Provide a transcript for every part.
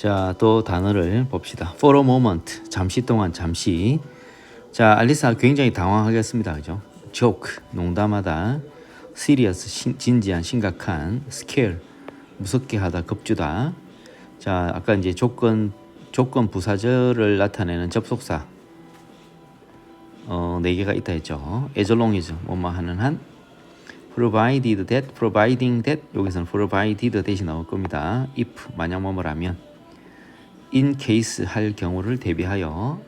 자, 또 단어를 봅시다. For a moment. 잠시 동안 잠시. 자, 알리사 굉장히 당황하겠습니다. 그죠? joke. 농담하다. serious. 신, 진지한, 심각한. scare. 무섭게 하다, 겁주다. 자, 아까 이제 조건 조건 부사절을 나타내는 접속사 어, 네 개가 있다 했죠. as long as 뭐뭐 하는 한 provided that, providing that 여기서는 provided that이 나올 겁니다. if 만약 뭐뭐라면 in case 할 경우를 대비하여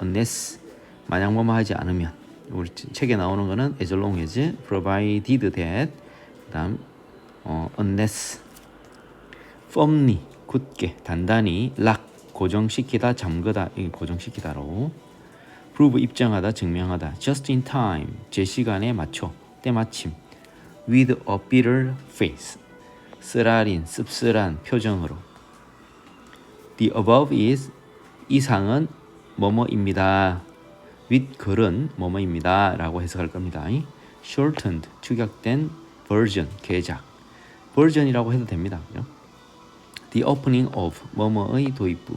unless 만약 뭐뭐 하지 않으면 우리 책에 나오는 거는 as long as provided that 그다음 어, unless firmly 굳게 단단히 lock 고정시키다 잠그다 이 고정시키다로 prove 입증하다 증명하다 just in time 제 시간에 맞춰 때마침 with a bitter face 쓰라린 씁쓸한 표정으로 the above is 이상은 뭐뭐입니다 with 글은 뭐뭐입니다 라고 해석할 겁니다 shortened 축약된 version 개작 version이라고 해도 됩니다 the opening of 뭐뭐의 도입부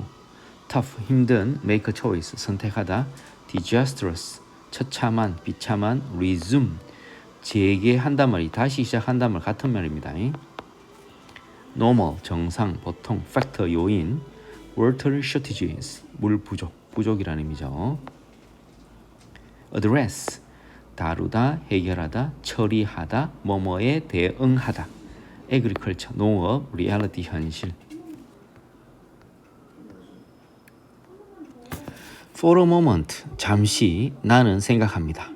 tough 힘든 make a choice 선택하다 disastrous 처참한 비참한 resume 재개한단 말이 다시 시작한단 말 같은 말입니다. normal 정상 보통 factor 요인 water shortages 물 부족 부족이라는 의미죠. address 다루다 해결하다 처리하다 뭐뭐에 대응하다 agriculture 농업 reality 현실 For a moment 잠시 나는 생각합니다.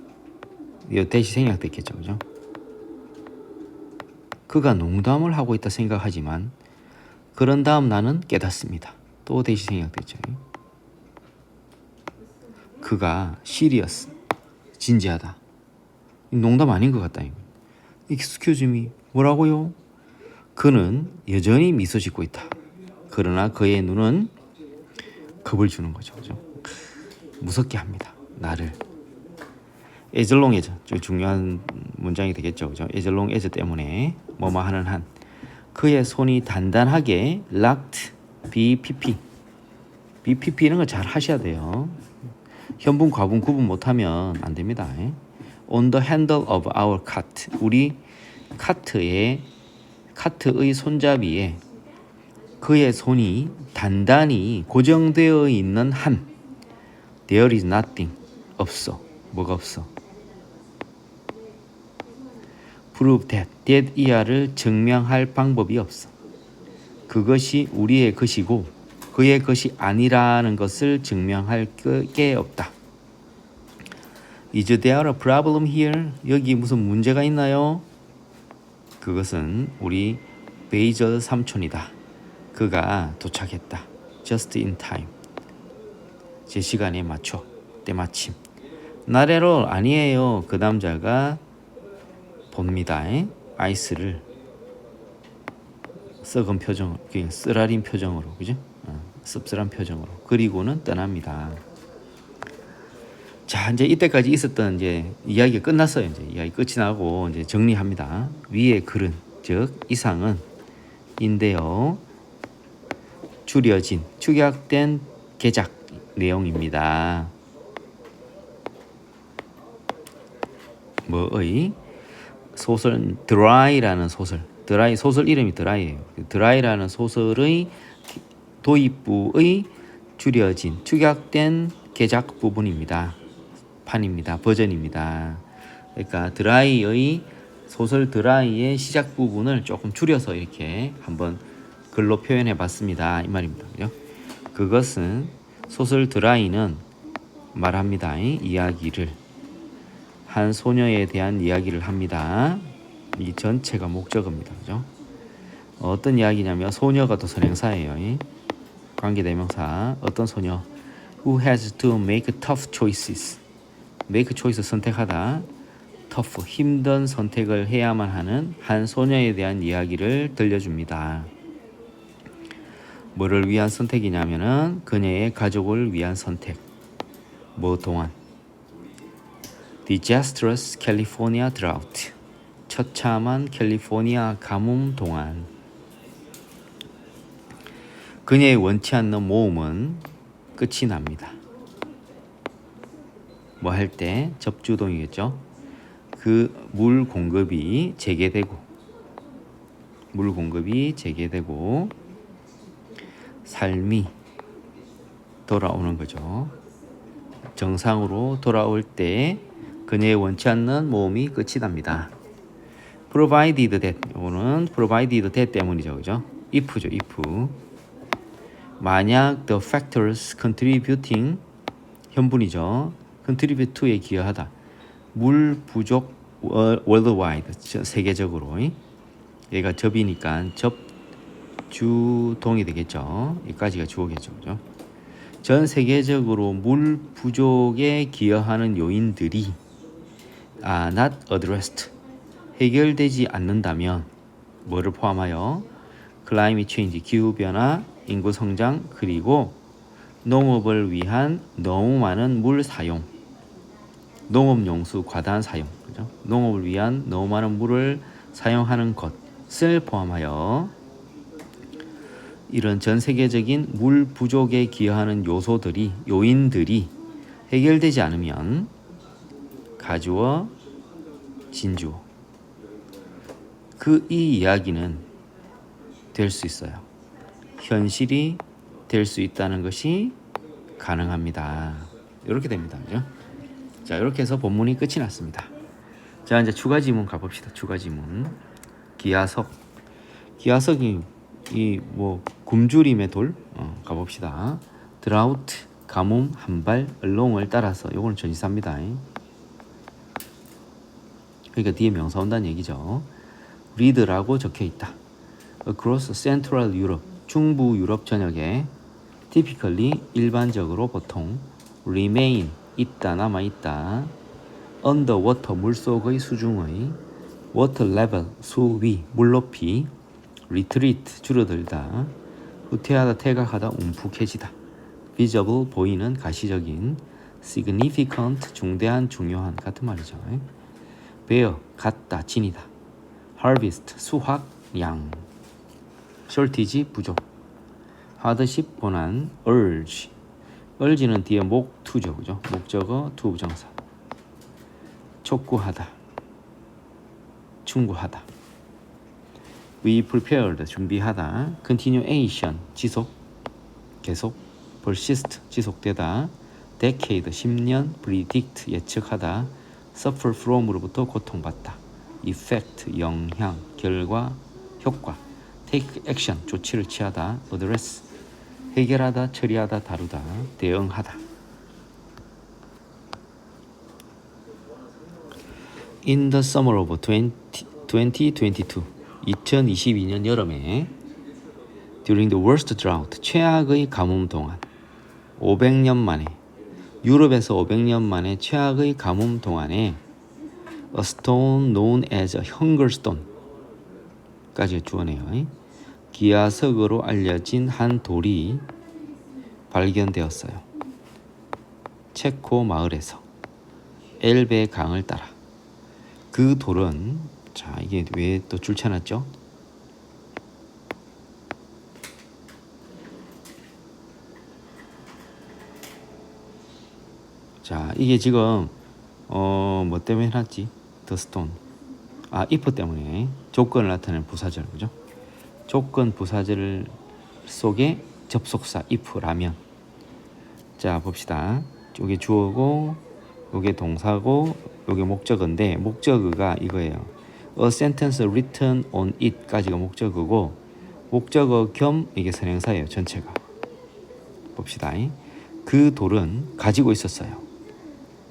이 대시 생략됐겠죠, 그죠? 그가 농담을 하고 있다 생각하지만 그런 다음 나는 깨닫습니다. 또 대시 생략됐죠. 그가 시리어스 진지하다. 농담 아닌 것 같다. Me 뭐라고요? 그는 여전히 미소 짓고 있다. 그러나 그의 눈은 겁을 주는 거죠. 그죠? 무섭게 합니다. 나를. long as 좀 중요한 문장이 되겠죠. 그죠? long as 때문에 뭐뭐 하는 한 그의 손이 단단하게 locked BPP BPP 이런 거 잘 하셔야 돼요. 현분 과분 구분 못하면 안 됩니다. on the handle of our cart 우리 카트의 카트의 손잡이에 그의 손이 단단히 고정되어 있는 한 There is nothing. 없어. 뭐가 없어. Prove that. that 이하를 증명할 방법이 없어. 그것이 우리의 것이고 그의 것이 아니라는 것을 증명할 게 없다. Is there a problem here? 여기 무슨 문제가 있나요? 그것은 우리 베이저 삼촌이다. 그가 도착했다. Just in time. 제 시간에 맞춰 때마침 나래로 아니에요 그 남자가 봅니다 아이스를 썩은 표정 쓰라린 표정으로 그죠 어, 씁쓸한 표정으로. 그리고는 떠납니다. 자 이제 이때까지 있었던 이제 이야기가 끝났어요. 이제 이야기 끝이 나고 이제 정리합니다. 위의 글은 즉 이상은 인데요. 줄여진 축약된 개작 내용입니다. 뭐의? 소설 드라이라는 소설 드라이 소설 이름이 드라이예요. 드라이라는 소설의 도입부의 줄여진 축약된 개작 부분입니다. 판입니다. 버전입니다. 그러니까 드라이의 소설 드라이의 시작 부분을 조금 줄여서 이렇게 한번 글로 표현해 봤습니다. 이 말입니다. 그것은 소설 드라이는 말합니다. 이야기를 한 소녀에 대한 이야기를 합니다. 이 전체가 목적어입니다. 그죠? 어떤 이야기냐면 소녀가 또 선행사예요. 관계대명사 어떤 소녀 who has to make tough choices make choice 선택하다 tough 힘든 선택을 해야만 하는 한 소녀에 대한 이야기를 들려줍니다. 뭐를 위한 선택이냐면은 그녀의 가족을 위한 선택. 뭐 동안 Disastrous California Drought 처참한 캘리포니아 가뭄 동안 그녀의 원치 않는 모험은 끝이 납니다. 뭐 할 때 접주동이겠죠. 그 물 공급이 재개되고 물 공급이 재개되고 삶이 돌아오는 거죠. 정상으로 돌아올 때 그녀의 원치 않는 모험이 끝이 납니다. Provided that 이거는 provided that 때문이죠, 그죠? if죠, if. 만약 the factors contributing 현분이죠. contribute to에 기여하다. 물 부족 월- worldwide 전 세계적으로 얘가 접이니까 접주동이 되겠죠. 여기까지가 주어겠죠, 그죠? 전 세계적으로 물 부족에 기여하는 요인들이 are not addressed 해결되지 않는다면 뭐를 포함하여 climate change 기후 변화, 인구 성장 그리고 농업을 위한 너무 많은 물 사용, 농업 용수 과다한 사용, 그죠? 농업을 위한 너무 많은 물을 사용하는 것을 포함하여 이런 전 세계적인 물 부족에 기여하는 요소들이 요인들이 해결되지 않으면 가주어 진주어 그 이 이야기는 될 수 있어요. 현실이 될 수 있다는 것이 가능합니다. 이렇게 됩니다. 그죠? 자, 이렇게 해서 본문이 끝이 났습니다. 자, 이제 추가 지문 가봅시다. 추가 지문. 기하석. 기하석이 이 뭐 굶주림의 돌 어, 가봅시다. 드라우트 가뭄 한발 얼롱을 따라서 요거는 전치사입니다. 그러니까 뒤에 명사 온다는 얘기죠. Read라고 적혀 있다. Across Central Europe 중부 유럽 전역에 typically 일반적으로 보통 remain 있다 남아 있다. underwater 물속의 수중의 water level 수위 물높이 retreat 줄어들다 후퇴하다 퇴각하다 움푹해지다 visible 보이는 가시적인 significant 중대한 중요한 같은 말이죠 bear 같다 지니다 harvest 수확 양 shortage 부족 hardship 고난 urge urge는 뒤에 목 투죠 그죠 목적어 투 부정사 촉구하다 충고하다 we prepared 준비하다 continuation 지속 계속 persist 지속되다 decade 10년 predict 예측하다 suffer from으로부터 고통받다 effect 영향 결과 효과 take action 조치를 취하다 address 해결하다 처리하다 다루다 대응하다 In the summer of 20, 2022 2022년 여름에 during the worst drought 최악의 가뭄 동안 500년 만에 유럽에서 500년 만에 최악의 가뭄 동안에 a stone known as a hunger stone 까지 주어네요. 기하석으로 알려진 한 돌이 발견되었어요. 체코 마을에서 엘베 강을 따라 그 돌은 자 이게 왜 또 줄쳐놨죠? 자 이게 지금 어뭐 때문에 해놨지? 더 스톤 아 if 때문에 조건을 나타내는 부사절 그죠? 조건 부사절 속에 접속사 if라면. 자 봅시다. 요게 주어고 요게 동사고 요게 목적어인데 목적어가 이거예요. A sentence written on it까지가 목적어고 목적어 겸 이게 선행사예요 전체가. 봅시다. 그 돌은 가지고 있었어요.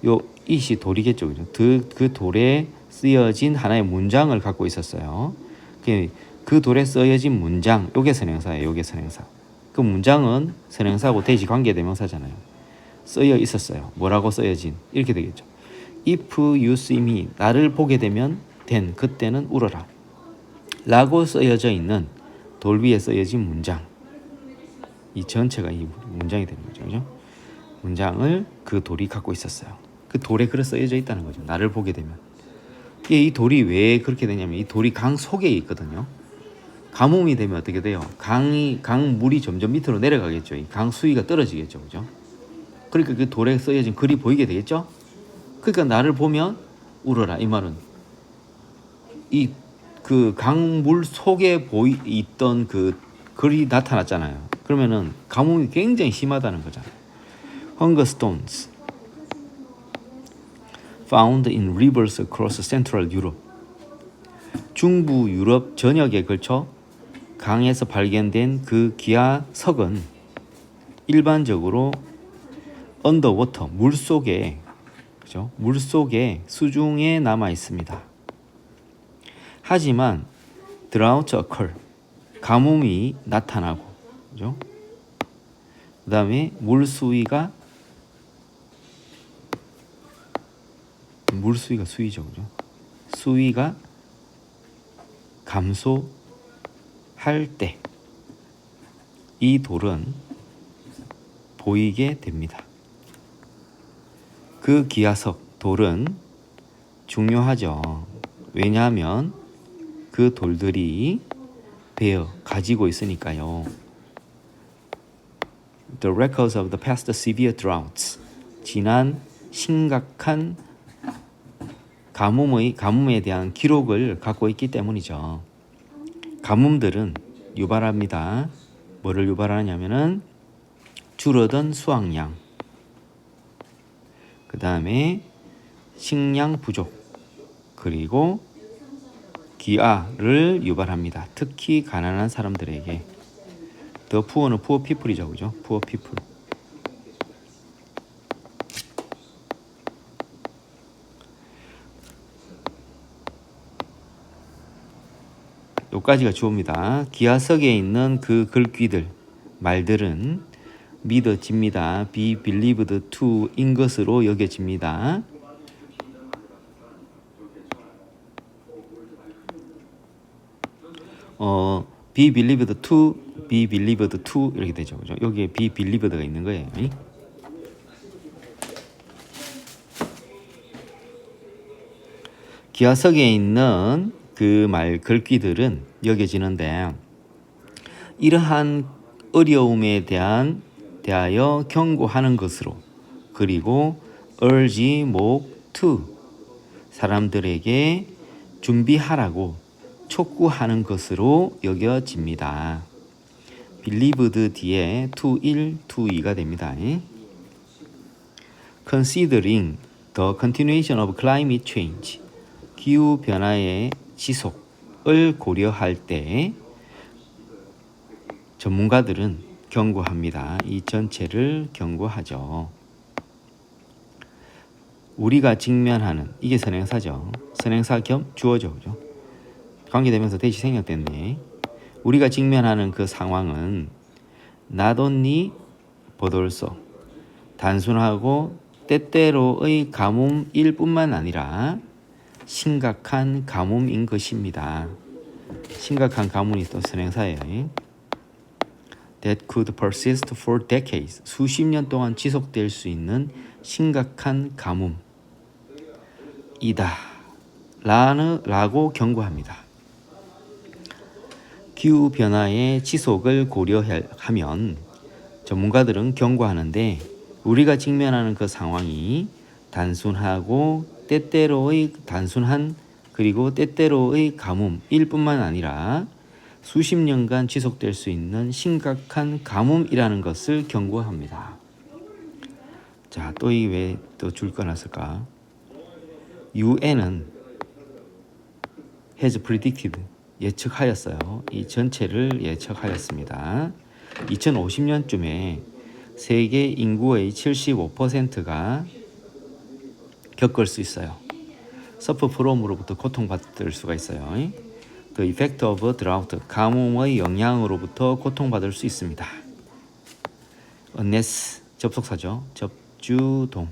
요 it이 돌이겠죠 그, 그 돌에 쓰여진 하나의 문장을 갖고 있었어요. 그, 그 돌에 쓰여진 문장 요게 선행사예요 요게 선행사. 그 문장은 선행사고 대시 관계 대명사잖아요. 쓰여 있었어요. 뭐라고 쓰여진? 이렇게 되겠죠. If you see me 나를 보게 되면 된 그때는 울어라. 라고 쓰여져 있는 돌 위에 쓰여진 문장. 이 전체가 이 문장이 되는 거죠 그죠? 문장을 그 돌이 갖고 있었어요 그 돌에 그래 쓰여져 있다는 거죠 나를 보게 되면 이 돌이 왜 그렇게 되냐면 이 돌이 강 속에 있거든요 가뭄이 되면 어떻게 돼요? 강이 강 물이 점점 밑으로 내려가겠죠. 이강 수위가 떨어지겠죠, 그죠? 그러니까 그 돌에 쓰여진 글이 보이게 되겠죠. 그러니까 나를 보면 울어라 이 말은 이 그 강물 속에 보이 있던 그 글이 나타났잖아요. 그러면은 가뭄이 굉장히 심하다는 거잖아요. Hunger stones found in rivers across Central Europe. 중부 유럽 전역에 걸쳐 강에서 발견된 그 기아석은 일반적으로 언더워터 물 속에 그죠? 물 속에 수중에 남아 있습니다. 하지만 drought occur 가뭄이 나타나고 그죠? 그다음에 물 수위가 물 수위가 수위죠, 그죠? 수위가 감소할 때 이 돌은 보이게 됩니다. 그 기하석 돌은 중요하죠. 왜냐하면 그 돌들이 베어 가지고 있으니까요. The records of the past severe droughts. 지난 심각한 가뭄의 가뭄에 대한 기록을 갖고 있기 때문이죠. 가뭄들은 유발합니다. 뭐를 유발하냐면은 줄어든 수확량, 그 다음에 식량 부족, 그리고 기아를 유발합니다. 특히 가난한 사람들에게. 더 푸어는 푸어 피플이죠, 그죠? 푸어 요까지가 주어입니다. 기하석에 있는 그 글귀들, 말들은 믿어집니다. be believed to인 것으로 여겨집니다. 어, be believed to, be believed to 이렇게 되죠. 그죠? 여기에 be believed가 있는 거예요. 이? 기하석에 있는 그 말 글귀들은 여겨지는데 이러한 어려움에 대한 대하여 경고하는 것으로 그리고 urge 목 to 사람들에게 준비하라고 촉구하는 것으로 여겨집니다. believed 뒤에 to 1, to 2가 됩니다. considering the continuation of climate change 기후 변화의 지속 을 고려할 때 전문가들은 경고합니다. 이 전체를 경고하죠. 우리가 직면하는 이게 선행사죠. 선행사 겸 주어죠. 그죠? 관계되면서 대시 생략됐네. 우리가 직면하는 그 상황은 but also 단순하고 때때로의 가뭄일 뿐만 아니라 심각한 가뭄인 것입니다. 심각한 가뭄이 또 선행사예요. That could persist for decades. 수십 년 동안 지속될 수 있는 심각한 가뭄이다. 라는 라고 경고합니다. 기후 변화의 지속을 고려하면 전문가들은 경고하는데 우리가 직면하는 그 상황이 단순하고 때때로의 단순한 그리고 때때로의 가뭄일 뿐만 아니라 수십 년간 지속될 수 있는 심각한 가뭄이라는 것을 경고합니다. 자, 또 이 왜 또줄 거놨을까? UN은 has predicted 예측하였어요. 이 전체를 예측하였습니다. 2050년쯤에 세계 인구의 75%가 겪을 수 있어요. 서프 프롬으로부터 고통받을 수가 있어요. The effect of drought, 가뭄의 영향으로부터 고통받을 수 있습니다. unless 접속사죠. 접주동.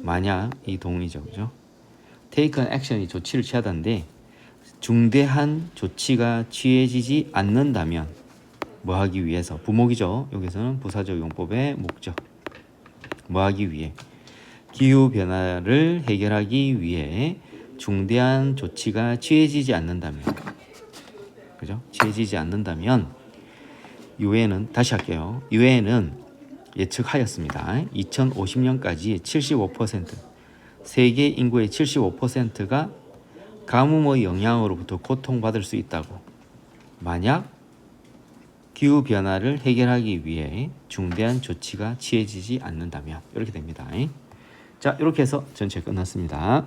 만약 이 동이죠, 그죠? take an action이 조치를 취하다인데 중대한 조치가 취해지지 않는다면 뭐 하기 위해서 부목이죠. 여기서는 부사적 용법의 목적. 뭐 하기 위해 기후 변화를 해결하기 위해 중대한 조치가 취해지지 않는다면 그죠? 취해지지 않는다면 유엔은 다시 할게요. 유엔은 예측하였습니다. 2050년까지 75% 세계 인구의 75%가 가뭄의 영향으로부터 고통받을 수 있다고. 만약 기후 변화를 해결하기 위해 중대한 조치가 취해지지 않는다면 이렇게 됩니다. 자, 이렇게 해서 전체 끝났습니다.